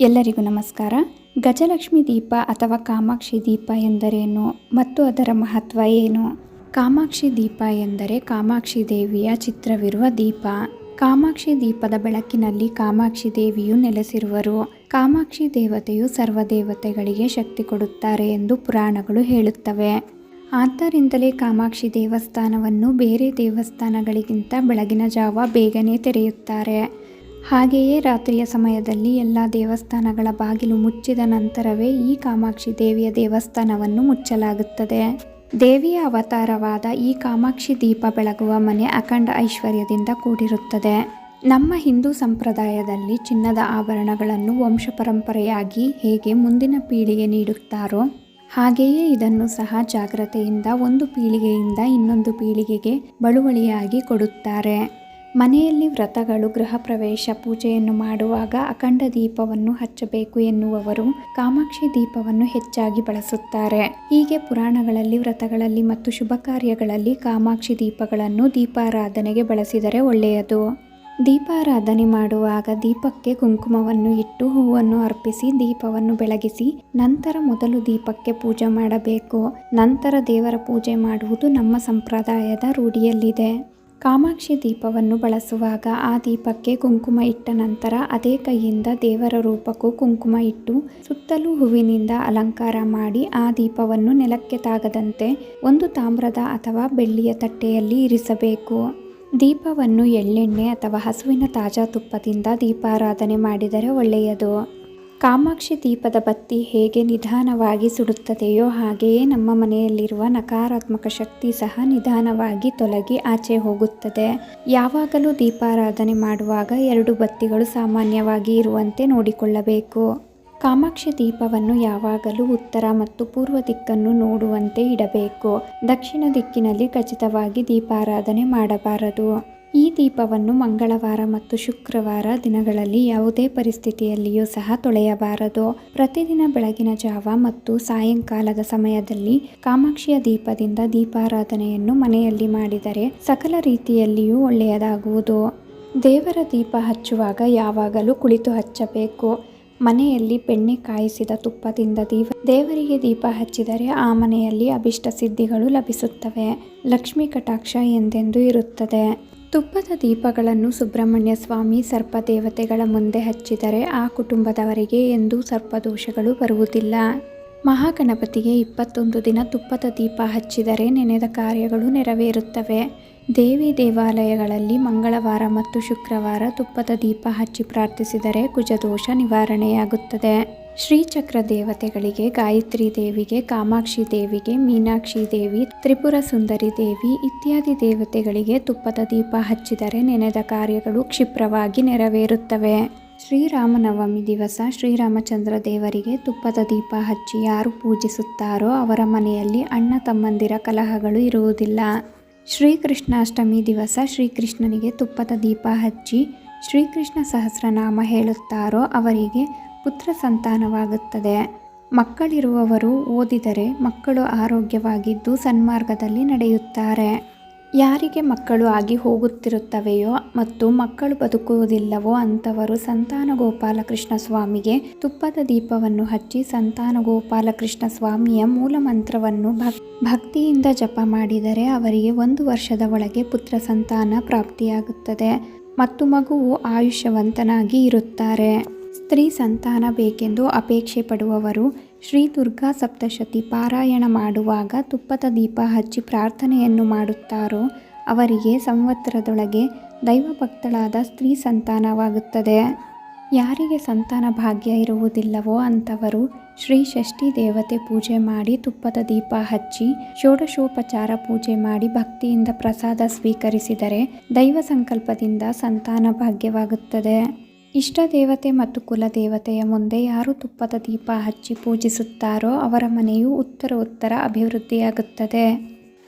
ಎಲ್ಲರಿಗೂ ನಮಸ್ಕಾರ. ಗಜಲಕ್ಷ್ಮಿ ದೀಪ ಅಥವಾ ಕಾಮಾಕ್ಷಿ ದೀಪ ಎಂದರೇನು? ಮತ್ತು ಅದರ ಮಹತ್ವ ಏನು? ಕಾಮಾಕ್ಷಿ ದೀಪ ಎಂದರೆ ಕಾಮಾಕ್ಷಿ ದೇವಿಯ ಚಿತ್ರವಿರುವ ದೀಪ. ಕಾಮಾಕ್ಷಿ ದೀಪದ ಬೆಳಕಿನಲ್ಲಿ ಕಾಮಾಕ್ಷಿ ದೇವಿಯು ನೆಲೆಸಿರುವರು. ಕಾಮಾಕ್ಷಿ ದೇವತೆಯು ಸರ್ವದೇವತೆಗಳಿಗೆ ಶಕ್ತಿ ಕೊಡುತ್ತಾರೆ ಎಂದು ಪುರಾಣಗಳು ಹೇಳುತ್ತವೆ. ಆದ್ದರಿಂದಲೇ ಕಾಮಾಕ್ಷಿ ದೇವಸ್ಥಾನವನ್ನು ಬೇರೆ ದೇವಸ್ಥಾನಗಳಿಗಿಂತ ಬೆಳಗಿನ ಜಾವ ಬೇಗನೆ ತೆರೆಯುತ್ತಾರೆ. ಹಾಗೆಯೇ ರಾತ್ರಿಯ ಸಮಯದಲ್ಲಿ ಎಲ್ಲ ದೇವಸ್ಥಾನಗಳ ಬಾಗಿಲು ಮುಚ್ಚಿದ ನಂತರವೇ ಈ ಕಾಮಾಕ್ಷಿ ದೇವಿಯ ದೇವಸ್ಥಾನವನ್ನು ಮುಚ್ಚಲಾಗುತ್ತದೆ. ದೇವಿಯ ಅವತಾರವಾದ ಈ ಕಾಮಾಕ್ಷಿ ದೀಪ ಬೆಳಗುವ ಮನೆ ಅಖಂಡ ಐಶ್ವರ್ಯದಿಂದ ಕೂಡಿರುತ್ತದೆ. ನಮ್ಮ ಹಿಂದೂ ಸಂಪ್ರದಾಯದಲ್ಲಿ ಚಿನ್ನದ ಆಭರಣಗಳನ್ನು ವಂಶ ಪರಂಪರೆಯಾಗಿ ಹೇಗೆ ಮುಂದಿನ ಪೀಳಿಗೆ ನೀಡುತ್ತಾರೋ, ಹಾಗೆಯೇ ಇದನ್ನು ಸಹ ಜಾಗ್ರತೆಯಿಂದ ಒಂದು ಪೀಳಿಗೆಯಿಂದ ಇನ್ನೊಂದು ಪೀಳಿಗೆಗೆ ಬಳುವಳಿಯಾಗಿ ಕೊಡುತ್ತಾರೆ. ಮನೆಯಲ್ಲಿ ವ್ರತಗಳು, ಗೃಹ ಪ್ರವೇಶ, ಪೂಜೆಯನ್ನು ಮಾಡುವಾಗ ಅಖಂಡ ದೀಪವನ್ನು ಹಚ್ಚಬೇಕು ಎನ್ನುವವರು ಕಾಮಾಕ್ಷಿ ದೀಪವನ್ನು ಹೆಚ್ಚಾಗಿ ಬಳಸುತ್ತಾರೆ. ಹೀಗೆ ಪುರಾಣಗಳಲ್ಲಿ, ವ್ರತಗಳಲ್ಲಿ ಮತ್ತು ಶುಭ ಕಾರ್ಯಗಳಲ್ಲಿ ಕಾಮಾಕ್ಷಿ ದೀಪಗಳನ್ನು ದೀಪಾರಾಧನೆಗೆ ಬಳಸಿದರೆ ಒಳ್ಳೆಯದು. ದೀಪಾರಾಧನೆ ಮಾಡುವಾಗ ದೀಪಕ್ಕೆ ಕುಂಕುಮವನ್ನು ಇಟ್ಟು ಹೂವನ್ನು ಅರ್ಪಿಸಿ, ದೀಪವನ್ನು ಬೆಳಗಿಸಿ, ನಂತರ ಮೊದಲು ದೀಪಕ್ಕೆ ಪೂಜೆ ಮಾಡಬೇಕು. ನಂತರ ದೇವರ ಪೂಜೆ ಮಾಡುವುದು ನಮ್ಮ ಸಂಪ್ರದಾಯದ ರೂಢಿಯಲ್ಲಿದೆ. ಕಾಮಾಕ್ಷಿ ದೀಪವನ್ನು ಬಳಸುವಾಗ ಆ ದೀಪಕ್ಕೆ ಕುಂಕುಮ ಇಟ್ಟ ನಂತರ ಅದೇ ಕೈಯಿಂದ ದೇವರ ರೂಪಕ್ಕೂ ಕುಂಕುಮ ಇಟ್ಟು ಸುತ್ತಲೂ ಹೂವಿನಿಂದ ಅಲಂಕಾರ ಮಾಡಿ ಆ ದೀಪವನ್ನು ನೆಲಕ್ಕೆ ತಾಗದಂತೆ ಒಂದು ತಾಮ್ರದ ಅಥವಾ ಬೆಳ್ಳಿಯ ತಟ್ಟೆಯಲ್ಲಿ ಇರಿಸಬೇಕು. ದೀಪವನ್ನು ಎಳ್ಳೆಣ್ಣೆ ಅಥವಾ ಹಸುವಿನ ತಾಜಾ ತುಪ್ಪದಿಂದ ದೀಪಾರಾಧನೆ ಮಾಡಿದರೆ ಒಳ್ಳೆಯದು. ಕಾಮಾಕ್ಷಿ ದೀಪದ ಬತ್ತಿ ಹೇಗೆ ನಿಧಾನವಾಗಿ ಸುಡುತ್ತದೆಯೋ ಹಾಗೆಯೇ ನಮ್ಮ ಮನೆಯಲ್ಲಿರುವ ನಕಾರಾತ್ಮಕ ಶಕ್ತಿ ಸಹ ನಿಧಾನವಾಗಿ ತೊಲಗಿ ಆಚೆ ಹೋಗುತ್ತದೆ. ಯಾವಾಗಲೂ ದೀಪಾರಾಧನೆ ಮಾಡುವಾಗ ಎರಡು ಬತ್ತಿಗಳು ಸಾಮಾನ್ಯವಾಗಿ ಇರುವಂತೆ ನೋಡಿಕೊಳ್ಳಬೇಕು. ಕಾಮಾಕ್ಷಿ ದೀಪವನ್ನು ಯಾವಾಗಲೂ ಉತ್ತರ ಮತ್ತು ಪೂರ್ವ ದಿಕ್ಕನ್ನು ನೋಡುವಂತೆ ಇಡಬೇಕು. ದಕ್ಷಿಣ ದಿಕ್ಕಿನಲ್ಲಿ ಖಚಿತವಾಗಿ ದೀಪಾರಾಧನೆ ಮಾಡಬಾರದು. ಈ ದೀಪವನ್ನು ಮಂಗಳವಾರ ಮತ್ತು ಶುಕ್ರವಾರ ದಿನಗಳಲ್ಲಿ ಯಾವುದೇ ಪರಿಸ್ಥಿತಿಯಲ್ಲಿಯೂ ಸಹ ತೊಳೆಯಬಾರದು. ಪ್ರತಿದಿನ ಬೆಳಗಿನ ಜಾವ ಮತ್ತು ಸಾಯಂಕಾಲದ ಸಮಯದಲ್ಲಿ ಕಾಮಾಕ್ಷಿಯ ದೀಪದಿಂದ ದೀಪಾರಾಧನೆಯನ್ನು ಮನೆಯಲ್ಲಿ ಮಾಡಿದರೆ ಸಕಲ ರೀತಿಯಲ್ಲಿಯೂ ಒಳ್ಳೆಯದಾಗುವುದು. ದೇವರ ದೀಪ ಹಚ್ಚುವಾಗ ಯಾವಾಗಲೂ ಕುಳಿತು ಹಚ್ಚಬೇಕು. ಮನೆಯಲ್ಲಿ ಬೆಣ್ಣೆ ಕಾಯಿಸಿದ ತುಪ್ಪದಿಂದ ದೀಪ, ದೇವರಿಗೆ ದೀಪ ಹಚ್ಚಿದರೆ ಆ ಮನೆಯಲ್ಲಿ ಅಭಿಷ್ಟ ಸಿದ್ಧಿಗಳು ಲಭಿಸುತ್ತವೆ. ಲಕ್ಷ್ಮೀ ಕಟಾಕ್ಷ ಎಂದೆಂದು ಇರುತ್ತದೆ. ತುಪ್ಪದ ದೀಪಗಳನ್ನು ಸುಬ್ರಹ್ಮಣ್ಯ ಸ್ವಾಮಿ ಸರ್ಪದೇವತೆಗಳ ಮುಂದೆ ಹಚ್ಚಿದರೆ ಆ ಕುಟುಂಬದವರಿಗೆ ಎಂದೂ ಸರ್ಪದೋಷಗಳು ಬರುವುದಿಲ್ಲ. ಮಹಾಗಣಪತಿಗೆ ಇಪ್ಪತ್ತೊಂದು ದಿನ ತುಪ್ಪದ ದೀಪ ಹಚ್ಚಿದರೆ ನೆನೆದ ಕಾರ್ಯಗಳು ನೆರವೇರುತ್ತವೆ. ದೇವಿ ದೇವಾಲಯಗಳಲ್ಲಿ ಮಂಗಳವಾರ ಮತ್ತು ಶುಕ್ರವಾರ ತುಪ್ಪದ ದೀಪ ಹಚ್ಚಿ ಪ್ರಾರ್ಥಿಸಿದರೆ ಕುಜದೋಷ ನಿವಾರಣೆಯಾಗುತ್ತದೆ. ಶ್ರೀಚಕ್ರ ದೇವತೆಗಳಿಗೆ, ಗಾಯತ್ರಿ ದೇವಿಗೆ, ಕಾಮಾಕ್ಷಿ ದೇವಿಗೆ, ಮೀನಾಕ್ಷಿ ದೇವಿ, ತ್ರಿಪುರ ಸುಂದರಿ ದೇವಿ ಇತ್ಯಾದಿ ದೇವತೆಗಳಿಗೆ ತುಪ್ಪದ ದೀಪ ಹಚ್ಚಿದರೆ ನೆನೆದ ಕಾರ್ಯಗಳು ಕ್ಷಿಪ್ರವಾಗಿ ನೆರವೇರುತ್ತವೆ. ಶ್ರೀರಾಮನವಮಿ ದಿವಸ ಶ್ರೀರಾಮಚಂದ್ರ ದೇವರಿಗೆ ತುಪ್ಪದ ದೀಪ ಹಚ್ಚಿ ಯಾರು ಪೂಜಿಸುತ್ತಾರೋ ಅವರ ಮನೆಯಲ್ಲಿ ಅಣ್ಣ ತಮ್ಮಂದಿರ ಕಲಹಗಳು ಇರುವುದಿಲ್ಲ. ಶ್ರೀಕೃಷ್ಣಾಷ್ಟಮಿ ದಿವಸ ಶ್ರೀಕೃಷ್ಣನಿಗೆ ತುಪ್ಪದ ದೀಪ ಹಚ್ಚಿ ಶ್ರೀಕೃಷ್ಣ ಸಹಸ್ರನಾಮ ಹೇಳುತ್ತಾರೋ ಅವರಿಗೆ ಪುತ್ರ ಸಂತಾನವಾಗುತ್ತದೆ. ಮಕ್ಕಳಿರುವವರು ಓದಿದರೆ ಮಕ್ಕಳು ಆರೋಗ್ಯವಾಗಿದ್ದು ಸನ್ಮಾರ್ಗದಲ್ಲಿ ನಡೆಯುತ್ತಾರೆ. ಯಾರಿಗೆ ಮಕ್ಕಳು ಆಗಿ ಹೋಗುತ್ತಿರುತ್ತವೆಯೋ ಮತ್ತು ಮಕ್ಕಳು ಬದುಕುವುದಿಲ್ಲವೋ ಅಂಥವರು ಸಂತಾನ ಗೋಪಾಲಕೃಷ್ಣ ಸ್ವಾಮಿಗೆ ತುಪ್ಪದ ದೀಪವನ್ನು ಹಚ್ಚಿ ಸಂತಾನ ಗೋಪಾಲಕೃಷ್ಣ ಸ್ವಾಮಿಯ ಮೂಲ ಮಂತ್ರವನ್ನು ಭಕ್, ಭಕ್ತಿಯಿಂದ ಜಪ ಮಾಡಿದರೆ ಅವರಿಗೆ ಒಂದು ವರ್ಷದ ಒಳಗೆ ಪುತ್ರ ಸಂತಾನ ಪ್ರಾಪ್ತಿಯಾಗುತ್ತದೆ ಮತ್ತು ಮಗುವು ಆಯುಷ್ಯವಂತನಾಗಿ ಇರುತ್ತಾರೆ. ಸ್ತ್ರೀ ಸಂತಾನ ಬೇಕೆಂದು ಅಪೇಕ್ಷೆ ಪಡುವವರು ಶ್ರೀ ದುರ್ಗಾ ಸಪ್ತಶತಿ ಪಾರಾಯಣ ಮಾಡುವಾಗ ತುಪ್ಪದ ದೀಪ ಹಚ್ಚಿ ಪ್ರಾರ್ಥನೆಯನ್ನು ಮಾಡುತ್ತಾರೋ ಅವರಿಗೆ ಸಂವತ್ಸರದೊಳಗೆ ದೈವಭಕ್ತಳಾದ ಸ್ತ್ರೀ ಸಂತಾನವಾಗುತ್ತದೆ. ಯಾರಿಗೆ ಸಂತಾನ ಭಾಗ್ಯ ಇರುವುದಿಲ್ಲವೋ ಅಂಥವರು ಶ್ರೀ ಷಷ್ಠಿ ದೇವತೆ ಪೂಜೆ ಮಾಡಿ ತುಪ್ಪದ ದೀಪ ಹಚ್ಚಿ ಷೋಡಶೋಪಚಾರ ಪೂಜೆ ಮಾಡಿ ಭಕ್ತಿಯಿಂದ ಪ್ರಸಾದ ಸ್ವೀಕರಿಸಿದರೆ ದೈವ ಸಂಕಲ್ಪದಿಂದ ಸಂತಾನ ಭಾಗ್ಯವಾಗುತ್ತದೆ. ಇಷ್ಟ ದೇವತೆ ಮತ್ತು ಕುಲದೇವತೆಯ ಮುಂದೆ ಯಾರು ತುಪ್ಪದ ದೀಪ ಹಚ್ಚಿ ಪೂಜಿಸುತ್ತಾರೋ ಅವರ ಮನೆಯು ಉತ್ತರ ಉತ್ತರ ಅಭಿವೃದ್ಧಿಯಾಗುತ್ತದೆ.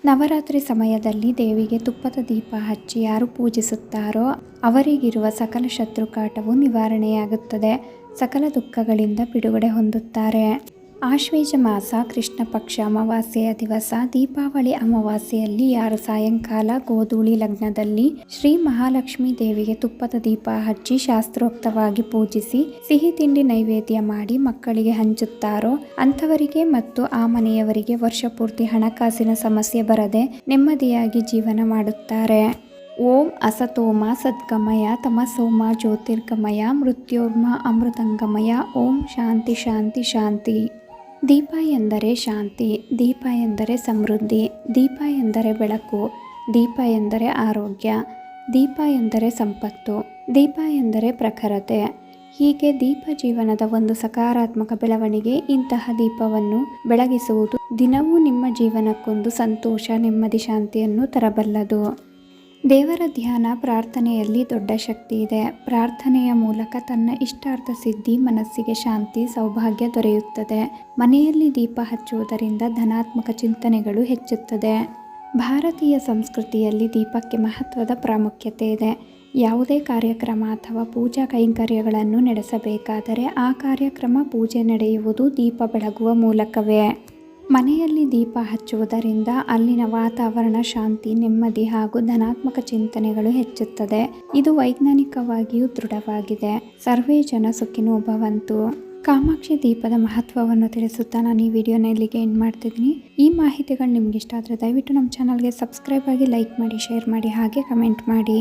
ನವರಾತ್ರಿ ಸಮಯದಲ್ಲಿ ದೇವಿಗೆ ತುಪ್ಪದ ದೀಪ ಹಚ್ಚಿ ಯಾರು ಪೂಜಿಸುತ್ತಾರೋ ಅವರಿಗಿರುವ ಸಕಲ ಶತ್ರುಕಾಟವು ನಿವಾರಣೆಯಾಗುತ್ತದೆ. ಸಕಲ ದುಃಖಗಳಿಂದ ಬಿಡುಗಡೆ ಹೊಂದುತ್ತಾರೆ. ಆಶ್ವೇಜ ಮಾಸ, ಕೃಷ್ಣ ಪಕ್ಷ ಅಮಾವಾಸ್ಯೆಯ ದಿವಸ ದೀಪಾವಳಿ ಅಮಾವಾಸ್ಯೆಯಲ್ಲಿ ಯಾರು ಸಾಯಂಕಾಲ ಗೋಧೂಳಿ ಲಗ್ನದಲ್ಲಿ ಶ್ರೀ ಮಹಾಲಕ್ಷ್ಮಿ ದೇವಿಗೆ ತುಪ್ಪದ ದೀಪ ಹಚ್ಚಿ ಶಾಸ್ತ್ರೋಕ್ತವಾಗಿ ಪೂಜಿಸಿ ಸಿಹಿ ತಿಂಡಿ ನೈವೇದ್ಯ ಮಾಡಿ ಮಕ್ಕಳಿಗೆ ಹಂಚುತ್ತಾರೋ ಅಂಥವರಿಗೆ ಮತ್ತು ಆ ಮನೆಯವರಿಗೆ ವರ್ಷಪೂರ್ತಿ ಹಣಕಾಸಿನ ಸಮಸ್ಯೆ ಬರದೆ ನೆಮ್ಮದಿಯಾಗಿ ಜೀವನ ಮಾಡುತ್ತಾರೆ. ಓಂ ಅಸತೋಮ ಸದ್ಗಮಯ ತಮಸೋಮ ಜ್ಯೋತಿರ್ಗಮಯ ಮೃತ್ಯೋರ್ಮ ಅಮೃತಂಗಮಯ. ಓಂ ಶಾಂತಿ ಶಾಂತಿ ಶಾಂತಿ. ದೀಪ ಎಂದರೆ ಶಾಂತಿ, ದೀಪ ಎಂದರೆ ಸಮೃದ್ಧಿ, ದೀಪ ಎಂದರೆ ಬೆಳಕು, ದೀಪ ಎಂದರೆ ಆರೋಗ್ಯ, ದೀಪ ಎಂದರೆ ಸಂಪತ್ತು, ದೀಪ ಎಂದರೆ ಪ್ರಖರತೆ. ಹೀಗೆ ದೀಪ ಜೀವನದ ಒಂದು ಸಕಾರಾತ್ಮಕ ಬೆಳವಣಿಗೆ ಇಂತಹ ದೀಪವನ್ನು ಬೆಳಗಿಸುವುದು ದಿನವೂ ನಿಮ್ಮ ಜೀವನಕ್ಕೊಂದು ಸಂತೋಷ, ನೆಮ್ಮದಿ, ಶಾಂತಿಯನ್ನು ತರಬಲ್ಲದು. ದೇವರ ಧ್ಯಾನ ಪ್ರಾರ್ಥನೆಯಲ್ಲಿ ದೊಡ್ಡ ಶಕ್ತಿ ಇದೆ. ಪ್ರಾರ್ಥನೆಯ ಮೂಲಕ ತನ್ನ ಇಷ್ಟಾರ್ಥ ಸಿದ್ಧಿ ಮನಸ್ಸಿಗೆ ಶಾಂತಿ, ಸೌಭಾಗ್ಯ ದೊರೆಯುತ್ತದೆ. ಮನೆಯಲ್ಲಿ ದೀಪ ಹಚ್ಚುವುದರಿಂದ ಧನಾತ್ಮಕ ಚಿಂತನೆಗಳು ಹೆಚ್ಚುತ್ತದೆ. ಭಾರತೀಯ ಸಂಸ್ಕೃತಿಯಲ್ಲಿ ದೀಪಕ್ಕೆ ಮಹತ್ವದ ಪ್ರಾಮುಖ್ಯತೆ ಇದೆ. ಯಾವುದೇ ಕಾರ್ಯಕ್ರಮ ಅಥವಾ ಪೂಜಾ ಕೈಂಕರ್ಯಗಳನ್ನು ನಡೆಸಬೇಕಾದರೆ ಆ ಕಾರ್ಯಕ್ರಮ ಪೂಜೆ ನಡೆಯುವುದು ದೀಪ ಬೆಳಗುವ ಮೂಲಕವೇ. ಮನೆಯಲ್ಲಿ ದೀಪ ಹಚ್ಚುವುದರಿಂದ ಅಲ್ಲಿನ ವಾತಾವರಣ ಶಾಂತಿ, ನೆಮ್ಮದಿ ಹಾಗೂ ಧನಾತ್ಮಕ ಚಿಂತನೆಗಳು ಹೆಚ್ಚುತ್ತದೆ. ಇದು ವೈಜ್ಞಾನಿಕವಾಗಿಯೂ ದೃಢವಾಗಿದೆ. ಸರ್ವೇ ಜನ ಸುಖಿನೋ ಭವಂತು. ಕಾಮಾಕ್ಷಿ ದೀಪದ ಮಹತ್ವವನ್ನು ತಿಳಿಸುತ್ತಾ ನಾನು ಈ ವಿಡಿಯೋನ ಇಲ್ಲಿಗೆ ಎಂಡ್ ಮಾಡ್ತಿದ್ದೀನಿ. ಈ ಮಾಹಿತಿಗಳು ನಿಮ್ಗೆ ಇಷ್ಟ ಆದರೆ ದಯವಿಟ್ಟು ನಮ್ಮ ಚಾನಲ್ಗೆ ಸಬ್ಸ್ಕ್ರೈಬ್ ಆಗಿ ಲೈಕ್ ಮಾಡಿ ಶೇರ್ ಮಾಡಿ, ಹಾಗೆ ಕಮೆಂಟ್ ಮಾಡಿ.